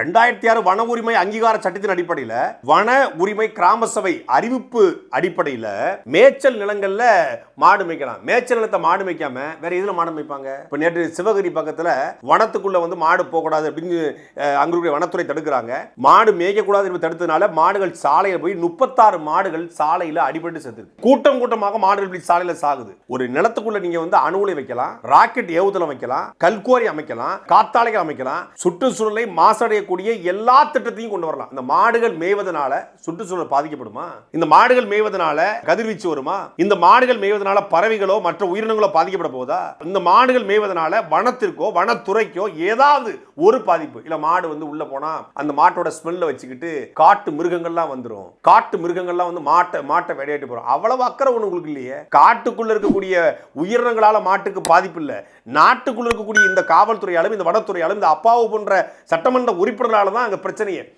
ரெண்டாயிரத்தி ஆறு வன உரிமை அங்கீகார சட்டத்தின் அடிப்படையில் வன உரிமை கிராம சபை அறிவிப்பு அடிப்படையில் மேய்ச்சல் நிலங்களில் மாடு மேய்க்கலாம். மேய்ச்சல் நிலத்தை மாடு மேய்க்காம வேற எதுல மாடு மேய்ப்பாங்க? இப்போ நேற்று சிவகிரி பக்கத்தில் வனத்துக்குள்ள வந்து மாடு போகக்கூடாது அப்படின்னு அங்குடைய இருக்கிற வனத்துறை தடுக்கிறாங்க. மாடு மேய்க்கக்கூடாது என்று தடுத்ததுனால மாடுகள் சாலையில் போய் முப்பத்தாறு மாடுகள் சாலையில் அடிபட்டு செத்து கூட்டம் கூட்டமாக மாடுகள் இப்படி சாலையில் சாகுது. ஒரு நிலத்துக்குள்ள நீங்க வந்து அணுகுலை வைக்கலாம் ராக்கெட் ஏவுதல் வைக்கலாம் கல்கோரி அமைக்கலாம் காத்தாலைகள் அமைக்கலாம் சுற்றுச்சூழலை செய்யக்கூடிய எல்லா திட்டத்தையும் கொண்டு வரலாம். இந்த மாடுகள் மேய்வதனால சுற்றுச்சூழல் பாதிக்கப்படுமா? இந்த மாடுகள் மேய்வதனால கதிர்வீச்சு வருமா? இந்த மாடுகள் மேய்வதனால பறவைகளோ மற்ற உயிரினங்களோ பாதிக்கப்பட போதா இந்த மாடுகள் மேய்வதனால வனத்திற்கோ வனத்துறைக்கோ ஏதாவது ஒரு பாதிப்பு. இல்ல மாடு வந்து உள்ள போனா அந்த மாட்டோட ஸ்மெல்ல வச்சுக்கிட்டு காட்டு மிருகங்கள்லாம் வந்துடும் காட்டு மிருகங்கள்லாம் வந்து மாட்டை மாட்டை விளையாட்டு போறோம். அவ்வளவு அக்கறை ஒண்ணு உங்களுக்கு இல்லையே? காட்டுக்குள்ள இருக்கக்கூடிய உயிரினங்களால மாட்டுக்கு பாதிப்பு இல்லை. நாட்டுக்குள்ள இருக்கக்கூடிய இந்த காவல்துறையாலும் இந்த வனத்துறையாலும் இந்த அப்பாவு போன்ற சட்டமன்ற உறுப்பினரால தான் அங்கே பிரச்சனையே.